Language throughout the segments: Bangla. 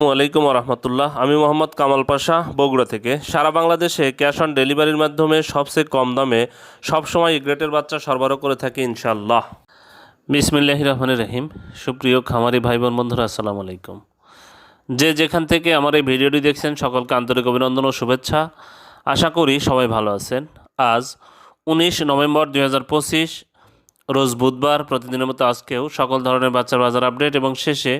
আলাইকুম রহমতুল্লাহ। আমি মোহাম্মদ কামাল পাশা, বগুড়া থেকে। সারা বাংলাদেশে ক্যাশ অন ডেলিভারির মাধ্যমে সবচেয়ে কম দামে সবসময় গ্রেটের বাচ্চা সরবরাহ করে থাকি ইনশাল্লাহ বিসমিল্লাহ রহমান রহিম। সুপ্রিয় খামারি ভাই বোন বন্ধুরা, আসসালামু আলাইকুম। যে যেখান থেকে আমার এই ভিডিওটি দেখছেন, সকলকে আন্তরিক অভিনন্দন ও শুভেচ্ছা। আশা করি সবাই ভালো আছেন। আজ উনিশ নভেম্বর দু হাজার পঁচিশ, রোজ বুধবার, প্রতিদিনের মতো আজকেও সকল ধরনের বাচ্চার বাজার আপডেট এবং শেষে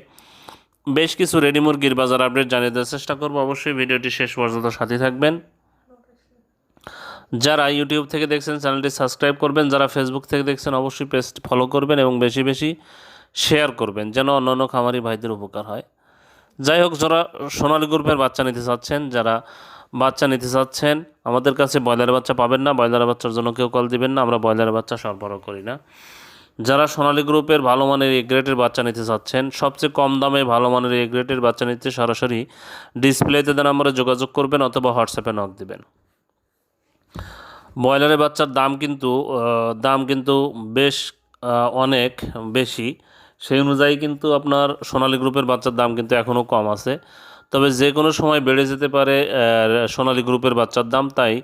বেশ কিছু রেডি মুরগির বাজার আপডেট জানিয়ে দেওয়ার চেষ্টা করব। অবশ্যই ভিডিওটি শেষ পর্যন্ত সাথে থাকবেন। যারা ইউটিউব থেকে দেখছেন, চ্যানেলটি সাবস্ক্রাইব করবেন। যারা ফেসবুক থেকে দেখছেন, অবশ্যই পেজটি ফলো করবেন এবং বেশি বেশি শেয়ার করবেন, যেন অন্যান্য খামারি ভাইদের উপকার হয়। যাই হোক, যারা সোনালী গ্রুপের বাচ্চা নিতে চাচ্ছেন, যারা বাচ্চা নিতে চাচ্ছেন, আমাদের কাছে ব্রয়লার বাচ্চা পাবেন না। ব্রয়লার বাচ্চার জন্য কেউ কল দিবেন না। আমরা ব্রয়লার বাচ্চা সরবরাহ করি না। যারা সোনালী গ্রুপের ভালো মানের এ গ্রেডের বাচ্চা নিতে চাচ্ছেন, সবচেয়ে কম দামে ভালো মানের এ গ্রেডের বাচ্চা নিতে সরাসরি ডিসপ্লেতে দেন আমরা যোগাযোগ করবেন অথবা হোয়াটসঅ্যাপে নক দিবেন। ব্রয়লারের বাচ্চার দাম কিন্তু দাম কিন্তু বেশ অনেক বেশি। সেই অনুযায়ী কিন্তু আপনার সোনালী গ্রুপের বাচ্চার দাম কিন্তু এখনও কম আছে। তবে যে কোনো সময় বেড়ে যেতে পারে সোনালী গ্রুপের বাচ্চার দাম। তাই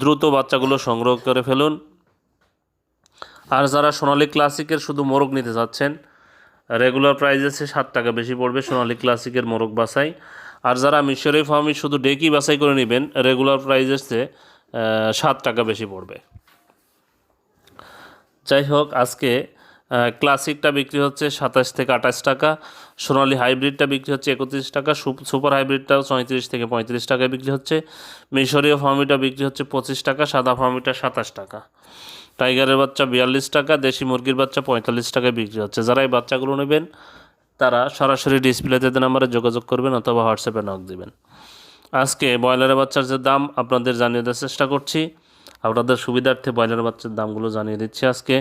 দ্রুত বাচ্চাগুলো সংগ্রহ করে ফেলুন। আর যারা সোনালী ক্লাসিকের শুধু মোরগ নিতে চাচ্ছেন রেগুলার প্রাইস আছে সাত টাকা বেশি পড়বে সোনালী ক্লাসিকের মোরগ বাসাই আর যারা মিশরি ফার্মি শুধু ডেকি বাছাই করে নেবেন রেগুলার প্রাইস আছে সাত টাকা বেশি পড়বে। যাই হোক, আজকে ক্লাসিকটা বিক্রি হচ্ছে সাতাশ থেকে আঠাশ টাকা, সোনালি হাইব্রিডটা বিক্রি হচ্ছে একত্রিশ টাকা, সুপ- সুপার হাইব্রিডটা পঁয়ত্রিশ থেকে পঁয়ত্রিশ টাকায় বিক্রি হচ্ছে। মিশরীয় ফার্মিটা বিক্রি হচ্ছে পঁচিশ টাকা, সাদা ফার্মিটা সাতাশ টাকা। টাইগারের বাচ্চা বিয়াল্লিশ টাকা, দেশি মুরগির বাচ্চা পঁয়তাল্লিশ টাকায় বিক্রি হচ্ছে। যারা এই বাচ্চাগুলো নেবেন, তারা সরাসরি ডিসপ্লেতে নাম্বারে যোগাযোগ করবেন অথবা হোয়াটসঅ্যাপে নক দেবেন। আজকে ব্রয়লারের বাচ্চার যে দাম, আপনাদের জানিয়ে দেওয়ার চেষ্টা করছি। আপনাদের সুবিধার্থে ব্রয়লার বাচ্চার দামগুলো জানিয়ে দিচ্ছি আজকে।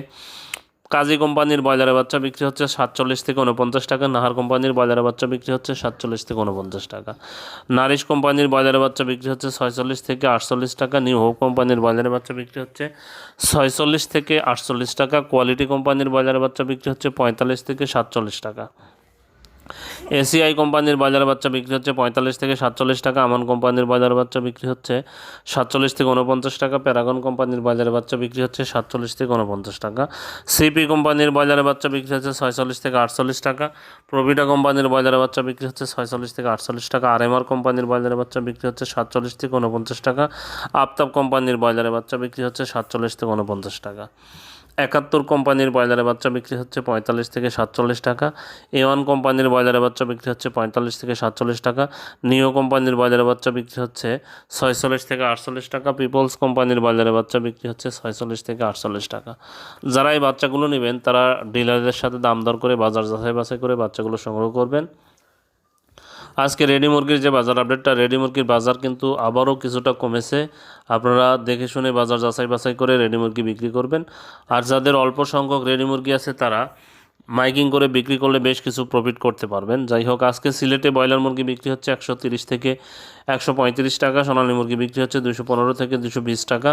কাজী কোম্পানির ব্রয়লারের বাচ্চা বিক্রি হচ্ছে সাতচল্লিশ থেকে উনপঞ্চাশ টাকা, নাহার কোম্পানির ব্রয়লারের বাচ্চা বিক্রি হচ্ছে সাতচল্লিশ থেকে উনপঞ্চাশ টাকা। নারিশ কোম্পানির ব্রয়লারের বাচ্চা বিক্রি হচ্ছে ছয়চল্লিশ থেকে আটচল্লিশ টাকা, নিউ হোপ কোম্পানির ব্রয়লারের বাচ্চা বিক্রি হচ্ছে ছয়চল্লিশ থেকে আটচল্লিশ টাকা, কোয়ালিটি কোম্পানির ব্রয়লারের বাচ্চা বিক্রি হচ্ছে পঁয়তাল্লিশ থেকে সাতচল্লিশ টাকা। এসিআই কোম্পানির বাজার বাচ্চা বিক্রি হচ্ছে পঁয়তাল্লিশ থেকে সাতচল্লিশ টাকা, আমান কোম্পানির বাজার বাচ্চা বিক্রি হচ্ছে সাতচল্লিশ থেকে উনপঞ্চাশ টাকা, প্যারাগন কোম্পানির বাজারে বাচ্চা বিক্রি হচ্ছে সাতচল্লিশ থেকে উনপঞ্চাশ টাকা, সিপি কোম্পানির বাজারে বাচ্চা বিক্রি হচ্ছে ছয়চল্লিশ থেকে আটচল্লিশ টাকা প্রভিটা কোম্পানির বাজারে বাচ্চা বিক্রি হচ্ছে ছয়চল্লিশ থেকে আটচল্লিশ টাকা, আরএমআর কোম্পানির বাজারে বাচ্চা বিক্রি হচ্ছে সাতচল্লিশ থেকে উনপঞ্চাশ টাকা, আফতাব কোম্পানির বাজারে বাচ্চা বিক্রি হচ্ছে সাতচল্লিশ থেকে উনপঞ্চাশ টাকা। একাত্তর কোম্পানির ব্রয়লারের বাচ্চা বিক্রি হচ্ছে পঁয়তাল্লিশ থেকে সাতচল্লিশ টাকা। এ ওয়ান কোম্পানির ব্রয়লারের বাচ্চা বিক্রি হচ্ছে পঁয়তাল্লিশ থেকে সাতচল্লিশ টাকা। নিও কোম্পানির ব্রয়লারের বাচ্চা বিক্রি হচ্ছে ছয়চল্লিশ থেকে আটচল্লিশ টাকা। পিপলস কোম্পানির ব্রয়লারের বাচ্চা বিক্রি হচ্ছে ছয়চল্লিশ থেকে আটচল্লিশ টাকা। যারা এই বাচ্চাগুলো নেবেন, তারা ডিলারদের সাথে দাম দর করে বাজার যাচাই বাছাই করে বাচ্চাগুলো সংগ্রহ করবেন। আজকে রেডি মুরগির যে বাজার আপডেটটা, রেডি মুরগির বাজার কিন্তু আবারও কিছুটা কমেছে। আপনারা দেখে শুনে বাজার যাচাই বাছাই করে রেডি মুরগি বিক্রি করবেন। আর যাদের অল্প সংখ্যক রেডি মুরগি আছে তারা মাইকিং করে বিক্রি করলে বেশ কিছু প্রফিট করতে পারবেন। যাই হোক, আজকে সিলেটে ব্রয়লার মুরগি বিক্রি হচ্ছে একশো থেকে একশো পঁয়ত্রিশ টাকা, সোনালী মুরগি বিক্রি হচ্ছে দুশো থেকে দুশো টাকা,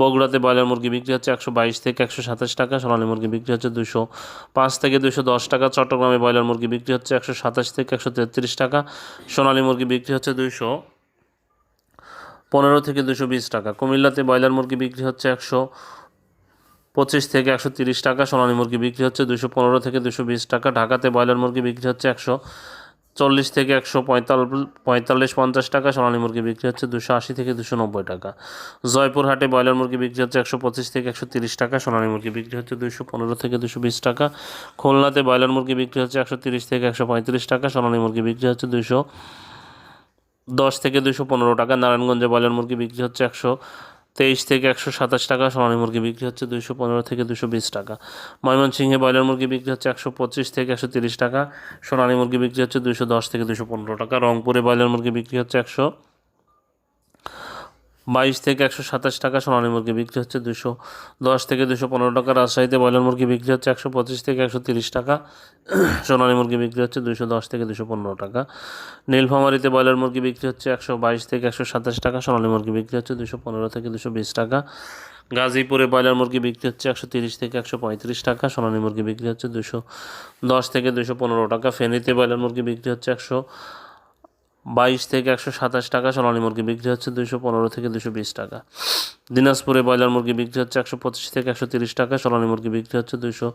বগুড়াতে ব্রয়লার মুরগি বিক্রি হচ্ছে একশো বাইশ থেকে একশো সাতাশ টাকা, সোনালী মুরগি বিক্রি হচ্ছে দুশো থেকে দুশো টাকা, চট্টগ্রামে ব্রয়লার মুরগি বিক্রি হচ্ছে একশো সাতাশ থেকে একশো তেত্রিশ টাকা, সোনালী মুরগি বিক্রি হচ্ছে দুশো পনেরো থেকে দুশো টাকা। কুমিল্লাতে ব্রয়লার মুরগি বিক্রি হচ্ছে একশো পঁচিশ থেকে একশো তিরিশ টাকা সোনালী মুরগি বিক্রি হচ্ছে দুশো পনেরো থেকে দুশো বিশ টাকা। ঢাকাতে ব্রয়লার মুরগি বিক্রি হচ্ছে একশো চল্লিশ থেকে একশো পঁয়তাল্লিশ পঞ্চাশ টাকা, সোনালী মুরগি বিক্রি হচ্ছে দুশো আশি থেকে দুশো নব্বই টাকা। জয়পুরহাটে ব্রয়লার মুরগি বিক্রি হচ্ছে একশো পঁচিশ থেকে একশো তিরিশ টাকা, সোনালী মুরগি বিক্রি হচ্ছে দুশো পনেরো থেকে দুশো বিশ টাকা। খুলনাতে ব্রয়লার মুরগি বিক্রি হচ্ছে একশো তিরিশ থেকে একশো পঁয়ত্রিশ টাকা, সোনালী মুরগি বিক্রি হচ্ছে দুশো দশ থেকে দুশো পনেরো টাকা। নারায়ণগঞ্জে ব্রয়লার মুরগি বিক্রি হচ্ছে একশো তেইশ থেকে একশো সাতাশ টাকা, সোনালী মুরগি বিক্রি হচ্ছে দুশো পনেরো থেকে দুশো বিশ টাকা। ময়মনসিংহে ব্রয়লার মুরগি বিক্রি হচ্ছে একশো পঁচিশ থেকে একশো তিরিশ টাকা, সোনালী মুরগি বিক্রি হচ্ছে দুশো দশ থেকে দুশো পনেরো টাকা। রংপুরে ব্রয়লার মুরগি বিক্রি হচ্ছে একশো বাইশ থেকে একশো সাতাশ টাকা সোনালী মুরগি বিক্রি হচ্ছে দুশো দশ থেকে দুশো পনেরো টাকা। রাজশাহীতে ব্রয়লার মুরগি বিক্রি হচ্ছে একশো পঁচিশ থেকে একশো তিরিশ টাকা। সোনালী মুরগি বিক্রি হচ্ছে দুশো দশ থেকে দুশো পনেরো টাকা। নীলফামারিতে ব্রয়লার মুরগি বিক্রি হচ্ছে একশো বাইশ থেকে একশো সাতাশ টাকা, সোনালী মুরগি বিক্রি হচ্ছে দুশো পনেরো থেকে দুশো বিশ টাকা। গাজীপুরে ব্রয়লার মুরগি বিক্রি হচ্ছে একশো তিরিশ থেকে একশো পঁয়ত্রিশ টাকা, সোনালী মুরগি বিক্রি হচ্ছে দুশো দশ থেকে দুশো পনেরো টাকা। ফেনীতে ব্রয়লার মুরগি বিক্রি হচ্ছে একশো বাইশ থেকে একশো সাতাশ টাকা সোনালী মুরগি বিক্রি হচ্ছে দুশো পনেরো থেকে দুশো বিশ টাকা। দিনাজপুরে ব্রয়লার মুরগি বিক্রি হচ্ছে একশো পঁচিশ থেকে একশো তিরিশ টাকা, সোনালী মুরগি বিক্রি হচ্ছে দুশো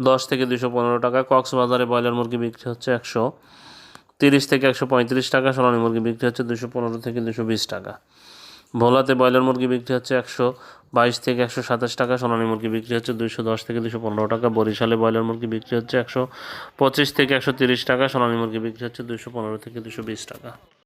দশ থেকে দুশো পনেরো টাকা, কক্সবাজারে ব্রয়লার মুরগি বিক্রি হচ্ছে একশো তিরিশ থেকে একশো পঁয়ত্রিশ টাকা, সোনালী মুরগি বিক্রি হচ্ছে দুশো পনেরো থেকে দুশো বিশ টাকা। ভোলাতে ব্রয়লার মুরগি বিক্রি হচ্ছে একশো বাইশ থেকে একশো সাতাশ টাকা সোনালী মুরগি বিক্রি হচ্ছে দুশো দশ থেকে দুশো পনেরো টাকা। বরিশালে ব্রয়লার মুরগি বিক্রি হচ্ছে একশো পঁচিশ থেকে একশো তিরিশ টাকা, সোনালী মুরগি বিক্রি হচ্ছে দুশো পনেরো থেকে দুশো বিশ টাকা।